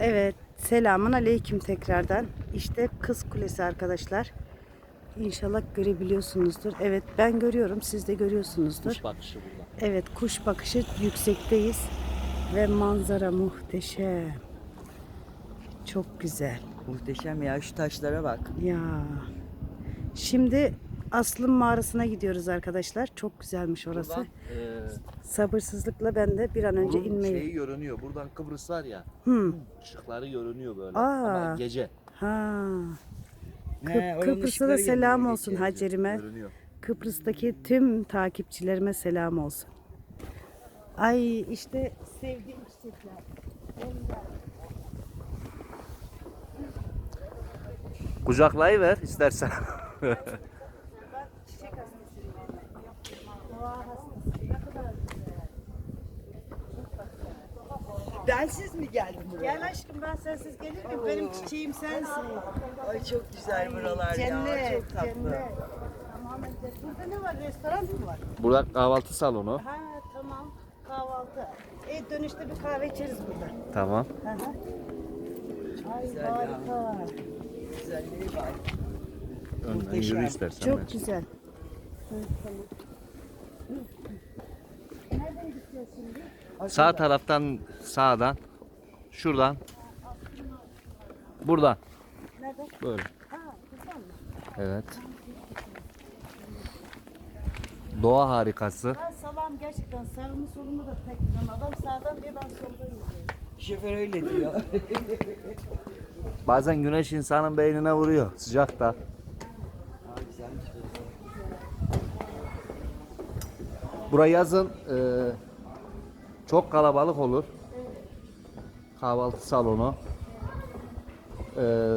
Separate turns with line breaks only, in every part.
Evet, selamun aleyküm tekrardan. İşte Kız Kulesi arkadaşlar. İnşallah görebiliyorsunuzdur. Evet, ben görüyorum, siz de görüyorsunuzdur.
Kuş bakışı burada.
Evet, kuş bakışı yüksekteyiz ve manzara muhteşem. Çok güzel.
Muhteşem ya şu taşlara bak.
Ya. Şimdi Aslım mağarasına gidiyoruz arkadaşlar. Çok güzelmiş orası.
Buradan, e,
Sabırsızlıkla ben de bir an önce
bunun
inmeyi.
şeyi görünüyor. Buradan Kıbrıs var ya.
Hmm.
Işıkları görünüyor böyle.
Aa.
Ama gece
Ha.
He, oranın
Kıbrıs'a da selam olsun
geçiyor.
Hacer'ime.
görünüyor.
Kıbrıs'taki tüm takipçilerime selam olsun. Ay işte sevdiğim çiçekler.
Kucaklayıver istersen.
Ben çiçek hastasıyım. Doğa hastasıyım. Ne kadar güzel.
Bensiz mi geldin buraya?
Gel aşkım ben sensiz gelir miyim? Benim çiçeğim sensin.
Ay çok güzel buralar
cennet,
ya. Çok tatlı.
cennet. Tamamen cennet. Burada ne var? Restoran mı var?
Burada kahvaltı salonu.
Ha tamam. Kahvaltı. E dönüşte bir kahve içeriz burada.
Tamam.
Hı hı. Ay
Güzel ya.
harika.
Güzelliği var.
Önden yürü istersen.
Çok
bence.
güzel. Hı, tamam. Nereden gideceğiz şimdi?
Sağ taraftan sağdan. Şuradan. Buradan. Böyle. Evet. Doğa harikası.
Ha, salam gerçekten sağımı solumu da güzel. Adam sağdan diye ben soldan yürüyorum.
Şoför öyle diyor.
Bazen güneş insanın beynine vuruyor
güzelmiş burası.
Buraya yazın e, çok kalabalık olur. Kahvaltı salonu. E,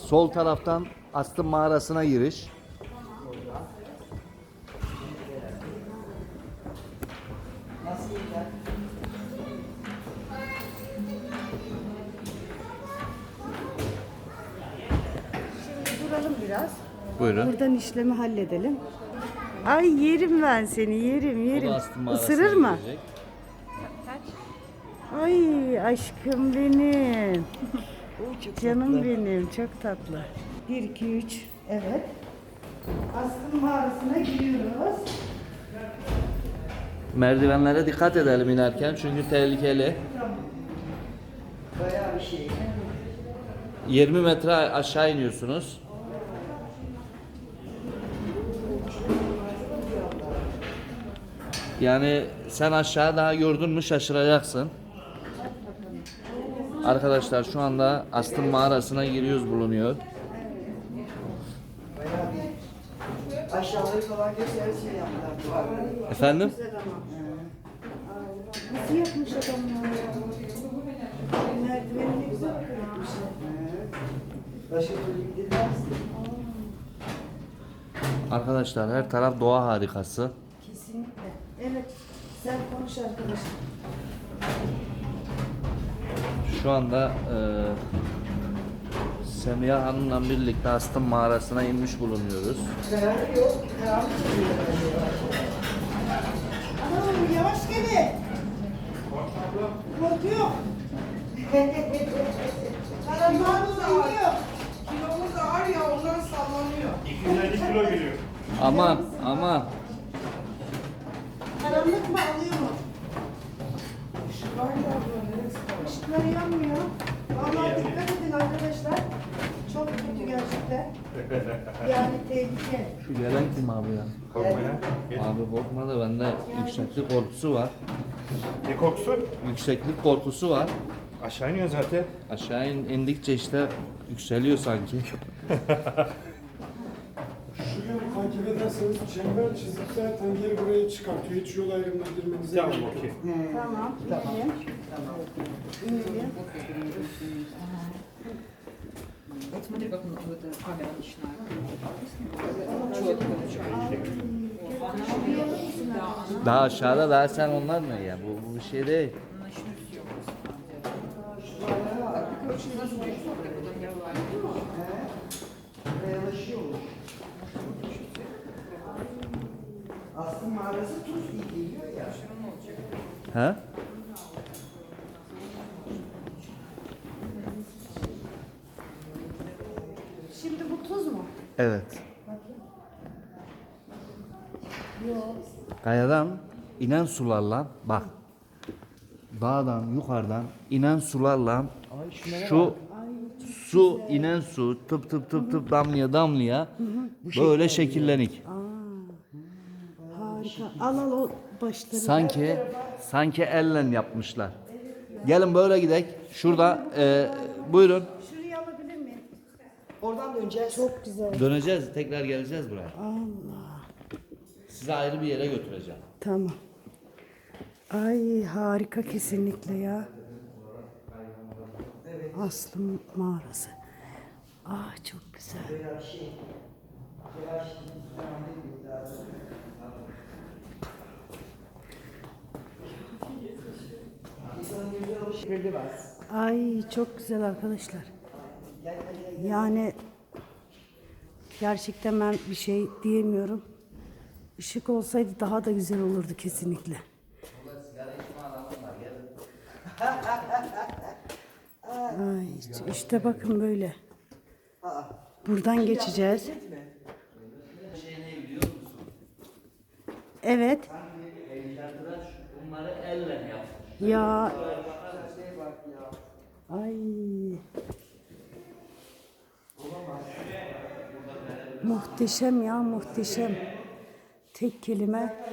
sol taraftan Astım mağarasına giriş.
Duralım biraz.
Buyurun.
Buradan işlemi halledelim. Ay yerim ben seni yerim yerim. Isırır mı? Ay aşkım benim. Canım
tatlı.
benim çok tatlı. 1 2 3 evet. Aslım mağarasına giriyoruz.
Merdivenlere dikkat edelim inerken çünkü tehlikeli.
Bayağı bir şey.
20 metre aşağı iniyorsunuz. Yani sen aşağı daha gördün mü şaşıracaksın. Arkadaşlar şu anda Astım mağarasına giriyoruz bulunuyor.
Aşağıları falan şey yaptılar.
Efendim?
Güzel ama. Nasıl yapmış adamlar ya? Merdiveni ne güzel yapmışlar.
Başka türlü gidilmez.
Arkadaşlar her taraf doğa harikası.
Kesinlikle. Evet. Sen konuş arkadaşım.
Şu anda e, Semiha Hanım'la birlikte Astım mağarasına inmiş bulunuyoruz.
Anam yavaş gelin. Korkuyor. Karanlığımız iniyor.
Kilomuz ağır ya ondan sallanıyor.
250 kilo geliyor.
Aman aman.
Karanlık mı Işıklar yanmıyor. Vallahi dikkat edin arkadaşlar. Çok kötü gerçekten. Yani tehlike.
Şu gelen kim abi ya?
Korkmaya. Geç.
Abi korkma da bende yükseklik korkusu var.
Ne kokusu?
Yükseklik korkusu var.
Aşağı iniyor zaten.
Aşağı in- indikçe işte yükseliyor sanki.
Şurayı takip ederseniz çember çizip zaten geri buraya çıkartıyor. Hiç yol ayrımına girmenize
Tamam
gerek yok.
okey.
Tamam. İyiyim. İyiyim.
Вот смотри, как он вот эта камера начинает. Четко. Да, она
Daha aşağıda daha sen onlar ne ya? Bu, bu bir şey değil.
начнет съемку на самом деле. Так, ты, короче, не смотри, смотри, куда я валю.
arası tuz iyi geliyor ya.
Ha? Şimdi bu tuz mu? Evet. Kayadan inen sularla bak. Dağdan yukarıdan inen sularla şu su inen su tıp tıp tıp tıp damlaya damlaya böyle şekillenik.
Harika. Al al o başları.
Sanki sanki elle yapmışlar. Gelin böyle gidelim. Şurada e, buyurun.
Şurayı alabilir miyim?
Oradan döneceğiz.
Çok güzel.
Döneceğiz, tekrar geleceğiz buraya.
Allah.
Sizi ayrı bir yere götüreceğim.
Tamam. Ay harika kesinlikle ya. Aslı mağarası. Ah çok güzel. Ay çok güzel arkadaşlar. Yani gerçekten ben bir şey diyemiyorum. Işık olsaydı daha da güzel olurdu kesinlikle. Ay işte bakın böyle. Buradan geçeceğiz. Evet. Ya. Ay. Muhteşem ya muhteşem. Tek kelime.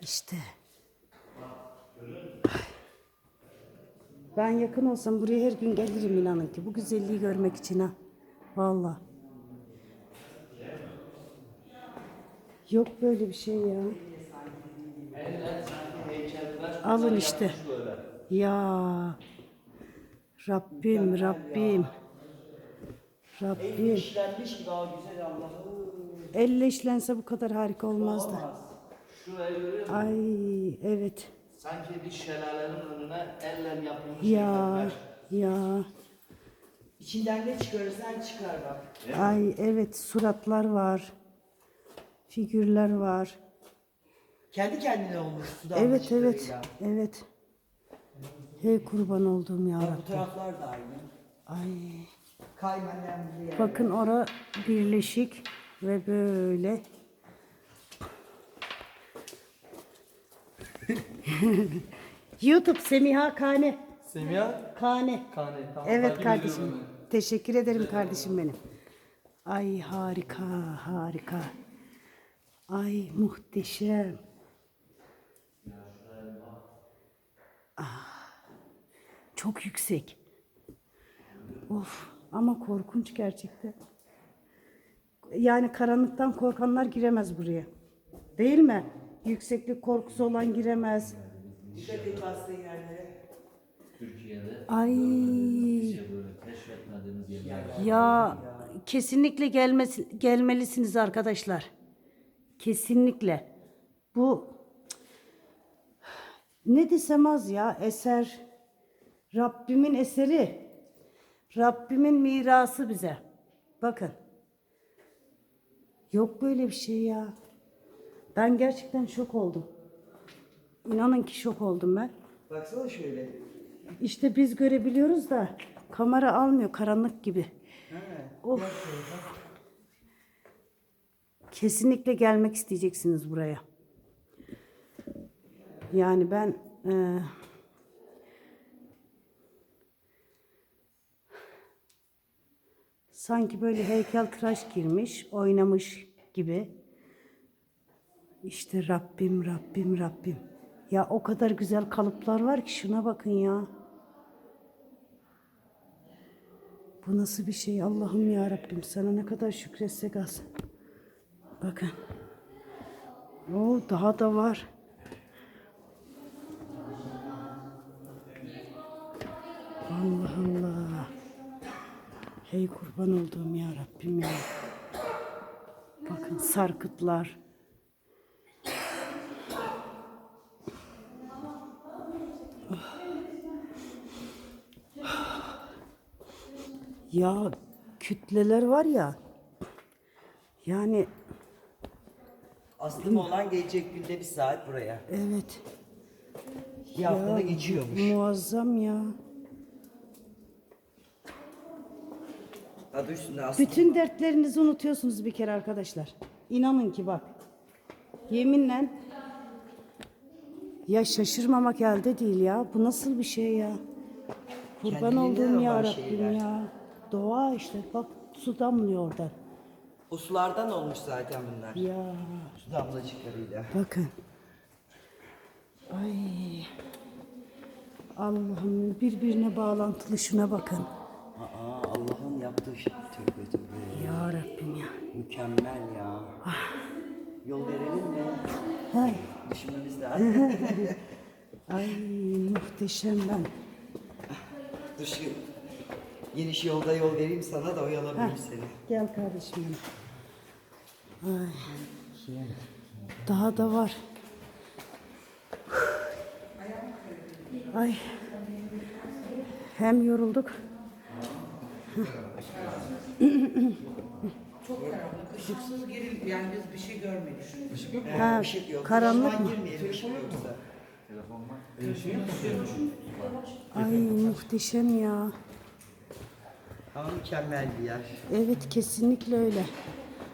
İşte. Ben yakın olsam buraya her gün gelirim inanın ki. Bu güzelliği görmek için ha. Vallahi. Yok böyle bir şey ya. Alın işte. Ya. Rabbim, Rabbim. Rabbim.
İşlenmiş ki daha güzel Allah'ım.
Elle işlense bu kadar harika olmazdı.
Şurayı görüyor musun?
Ay evet.
Sanki bir şelalenin önüne elle yapılmış.
Ya ya.
İçinden ne çıkarırsan çıkar bak.
Ay evet suratlar var. Figürler var.
Kendi kendine olmuş sudan
Evet evet evet. Hey kurban olduğum ya
Bu taraflar da aynı.
Ay.
Kaymanem bir yer.
Bakın ora birleşik ve böyle. YouTube Semiha Kane.
Semiha
Kane.
Kane. Tamam,
Evet
takip
kardeşim.
ediyorum
Teşekkür ederim kardeşim benim. Ay harika, harika. Ay muhteşem. Çok yüksek. Of ama korkunç gerçekten. Yani karanlıktan korkanlar giremez buraya. Değil mi? Yükseklik korkusu olan giremez.
Dikkat et bastığı yerlere.
Türkiye'de
Ay
böyle keşfetmediğimiz yerler var.
Ya kesinlikle gelmesi, gelmelisiniz arkadaşlar. Kesinlikle. Bu ne desem az ya eser. Rabbimin eseri. Rabbimin mirası bize. Bakın. Yok böyle bir şey ya. Ben gerçekten şok oldum. İnanın ki şok oldum ben.
Baksana şöyle.
İşte biz görebiliyoruz da kamera almıyor karanlık gibi. Of. Kesinlikle gelmek isteyeceksiniz buraya. Yani ben e, sanki böyle heykeltıraş girmiş, oynamış gibi. İşte Rabbim, Rabbim, Rabbim. Ya o kadar güzel kalıplar var ki şuna bakın ya. Bu nasıl bir şey Allah'ım ya Rabbim sana ne kadar şükretsek az. Bakın. O daha da var. Hey kurban olduğum ya Rabbim ya. Bakın sarkıtlar. Ya kütleler var ya. Yani
Aslım olan gelecek günde bir saat buraya.
evet.
Bir haftada geçiyormuş.
Muazzam ya.
Üstünde aslan.
Bütün dertlerinizi unutuyorsunuz bir kere arkadaşlar. İnanın ki bak. Yeminle ya şaşırmamak elde değil ya. Bu nasıl bir şey ya? Kurban
Kendiliğinden
olduğum
olan
ya Rabbim
şeyler.
ya. Doğa işte bak su damlıyor oradan.
O sulardan olmuş zaten bunlar.
Ya
Su damlacıklarıyla.
bakın. Ay. Allah'ım birbirine bağlantılı şuna bakın.
Yaptığı şey. Tövbe tövbe.
Ya Rabbim ya.
Mükemmel ya. Yol verelim mi?
Hay.
Düşünmemiz lazım.
Ay muhteşem ben.
Dur şu geniş yolda yol vereyim sana da oyalayayım seni.
Gel kardeşim benim. Ay. Daha da var. Ay. Hem yorulduk.
Işıksız geril yani biz bir şey görmedik.
Ha,
Işık yok.
karanlık mı?
girmeyelim yoksa.
Ay muhteşem ya.
Ama mükemmel bir yer.
Evet kesinlikle öyle.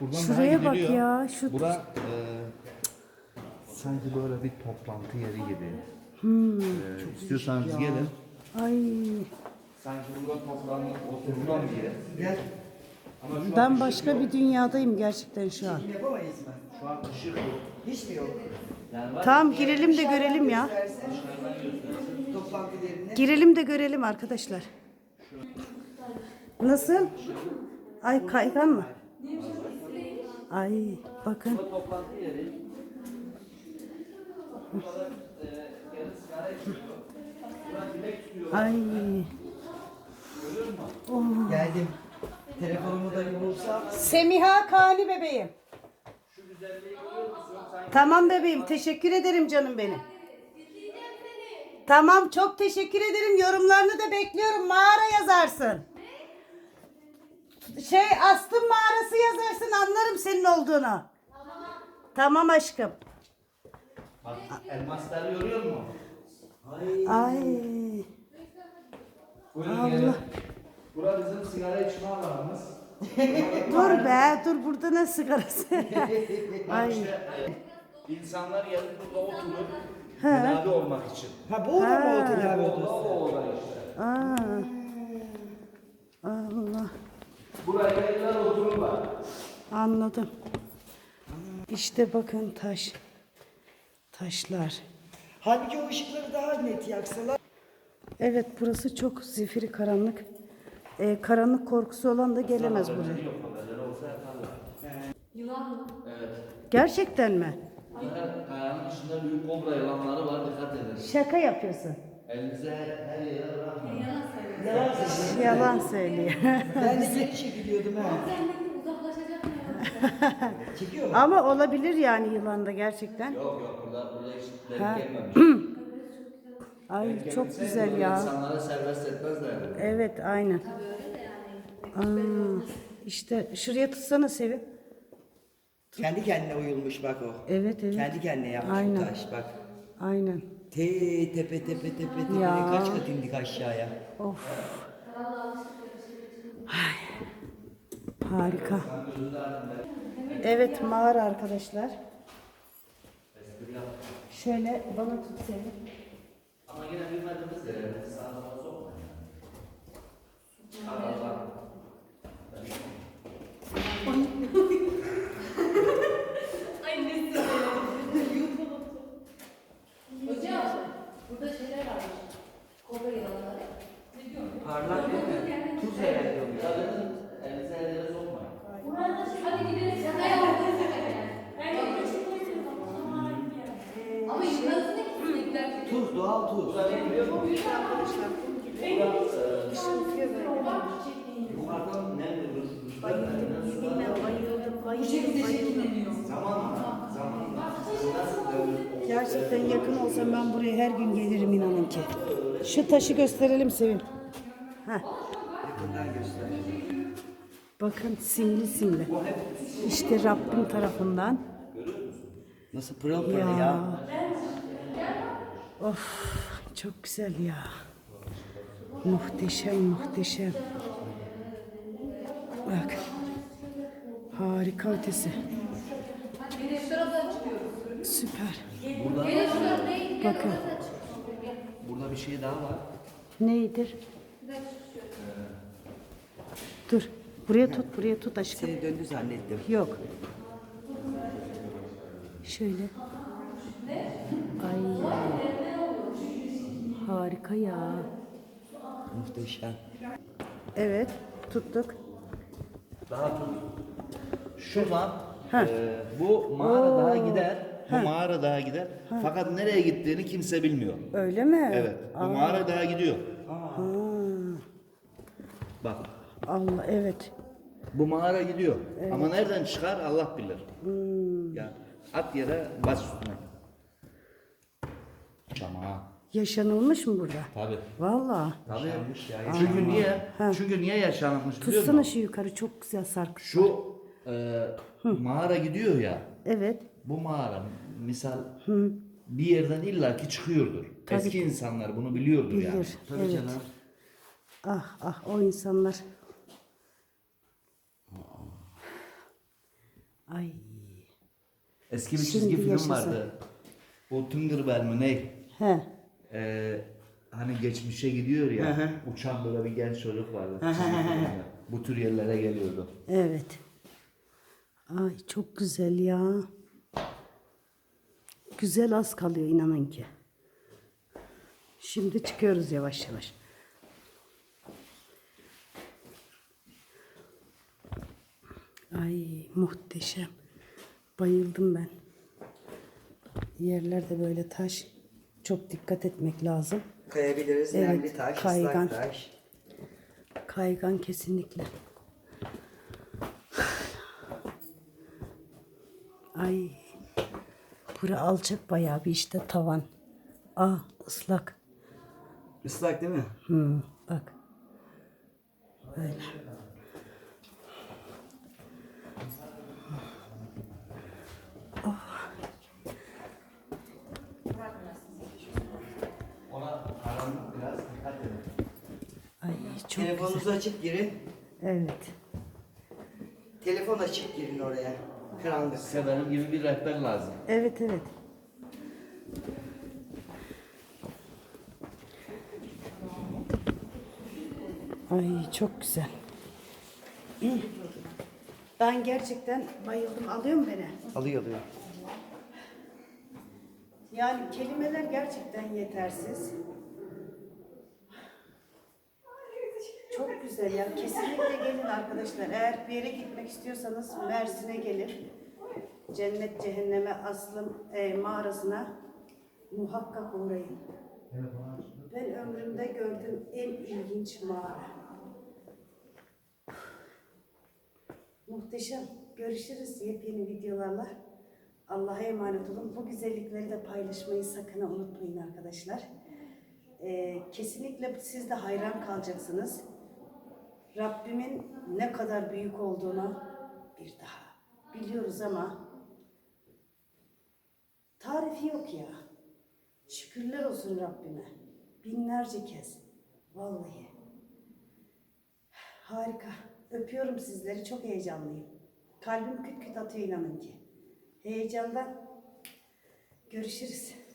Buradan
Şuraya
daha
bak
gidiliyor.
ya. Şu
Bura e, sanki böyle bir toplantı yeri gibi.
Hmm.
E, istiyorsanız gelin.
ay
Sanki burada toplanıp oturulan bir.
Gel.
ben başka bir dünyadayım gerçekten şu an.
Yapamayız mı?
Şu an ışık yok.
Hiç mi yok?
Tamam girelim de görelim ya. Girelim de görelim arkadaşlar. Nasıl? Ay kaygan mı? Ay bakın.
Toplantı yeri.
Ay
Geldim. Telefonumu da bulursam.
Semiha Kani bebeğim. Tamam bebeğim teşekkür ederim canım benim. Tamam çok teşekkür ederim. Yorumlarını da bekliyorum. Mağara yazarsın. Şey astım mağarası yazarsın anlarım senin olduğunu. Tamam aşkım.
Bak elmasları görüyor musun?
Ay.
Buyurun gelin. Bura bizim sigara içme alanımız.
Dur be dur burada ne sigarası. Ay.
İnsanlar gelip burada oturur. Tedavi olmak için.
Ha bu oda mı o tedavi odası?
o oda işte.
Aa. Allah.
Buraya gelirler otururlar.
Anladım. İşte bakın taş. Taşlar.
Halbuki o ışıkları daha net yaksalar.
Evet burası çok zifiri karanlık. Ee, karanlık korkusu olan da gelemez buraya. Gerçekten mi?
Fakat kayanın içinde büyük kobra yılanları var dikkat edin.
Şaka yapıyorsun.
Elinize her yere bırakmayın.
Yalan söylüyor.
Ben de geri çekiliyordum ha. Çekiyor mu?
Ama olabilir yani yılanda gerçekten.
Yok yok burada burada hiç denk gelmemiş.
Ay çok güzel ya.
İnsanları serbest etmezler.
Evet aynen. Aa, işte şuraya tutsana Sevim.
Kendi kendine uyulmuş bak o.
Evet evet.
Kendi kendine yapmış
Aynen.
bu taş bak.
Aynen.
Te tepe tepe tepe tepe
Ya.
kaç kat indik aşağıya.
Of. Ay. Harika. Evet mağara arkadaşlar. Şöyle bana tut Sevim.
Ama yine bilmediğimiz yere sağa sola sokmayın. Aradan.
Hocam burada şeyler var. Kobra yılanları.
Parlak değil mi? Tuz herhalde oluyor.
Yukarıdan nem durur.
Gerçekten yakın olsam ben buraya her gün gelirim inanın ki. Şu taşı gösterelim Sevim. Heh. Bakın simli simli. İşte Rabbim tarafından.
Nasıl pırıl pırıl
Ya.
ya.
Of çok güzel ya. Muhteşem muhteşem. Bak. Harika ötesi. Süper.
Gel
Bakın.
Burada bir şey daha var.
Neydir? Dur. Buraya tut, buraya tut aşkım.
Seni döndü zannettim.
Yok. Şöyle. Ay. Harika ya.
Muhteşem.
Evet, tuttuk.
Daha tut. Şuradan
Heh.
e, bu mağara daha gider. Bu mağara daha gider. Fakat nereye gittiğini kimse bilmiyor.
Öyle mi?
Evet. Bu mağara daha gidiyor. Bak.
Allah evet.
Bu mağara gidiyor. Ama nereden çıkar Allah bilir. Ya at yere bas üstüne. Tamam.
Yaşanılmış mı burada?
Tabii.
Vallahi.
Tabii. Çünkü niye? Çünkü niye yaşanmış biliyor
Tutsana
musun?
şu yukarı çok güzel sarkı.
Şu e, mağara gidiyor ya.
Evet.
Bu mağara misal bir yerden illaki çıkıyordur. Eski insanlar bunu biliyordur yani.
Bilir. evet. Ah ah o insanlar. Ay.
Eski bir
Şimdi
çizgi film
yaşasın.
vardı. Bu Tıngırbel mi ne?
He.
Ee, hani geçmişe gidiyor ya. uçan böyle bir genç çocuk vardı. Bu tür yerlere geliyordu.
Evet. Ay çok güzel ya. Güzel az kalıyor inanın ki. Şimdi çıkıyoruz yavaş yavaş. Ay muhteşem. Bayıldım ben. Yerlerde böyle taş. Çok dikkat etmek lazım.
Kayabiliriz.
Evet,
Nemli taş,
kaygan.
ıslak taş.
Kaygan kesinlikle. Ay. Bura alçak bayağı bir işte tavan. Ah ıslak.
Islak değil mi?
Hmm, bak. Böyle.
Ona karanlık biraz dikkat edin.
Ay çok
Telefonunuzu
güzel.
açıp girin.
Evet.
Telefon açıp girin oraya. Karanlık.
Size benim gibi bir rehber lazım.
Evet evet. Ay çok güzel. Ben gerçekten bayıldım. Alıyor mu beni?
Alıyor alıyor.
Yani kelimeler gerçekten yetersiz. Çok güzel ya. Kesinlikle gelin arkadaşlar. Eğer bir yere gitmek istiyorsanız Mersin'e gelin. Cennet Cehenneme Aslım e, mağarasına muhakkak uğrayın. Ben ömrümde gördüğüm en ilginç mağara. Muhteşem. Görüşürüz yepyeni videolarla. Allah'a emanet olun. Bu güzellikleri de paylaşmayı sakın unutmayın arkadaşlar. Ee, kesinlikle siz de hayran kalacaksınız. Rabbimin ne kadar büyük olduğunu bir daha biliyoruz ama tarifi yok ya. Şükürler olsun Rabbime. Binlerce kez. Vallahi. Harika. Öpüyorum sizleri. Çok heyecanlıyım. Kalbim küt küt atıyor inanın ki. Heyecandan görüşürüz.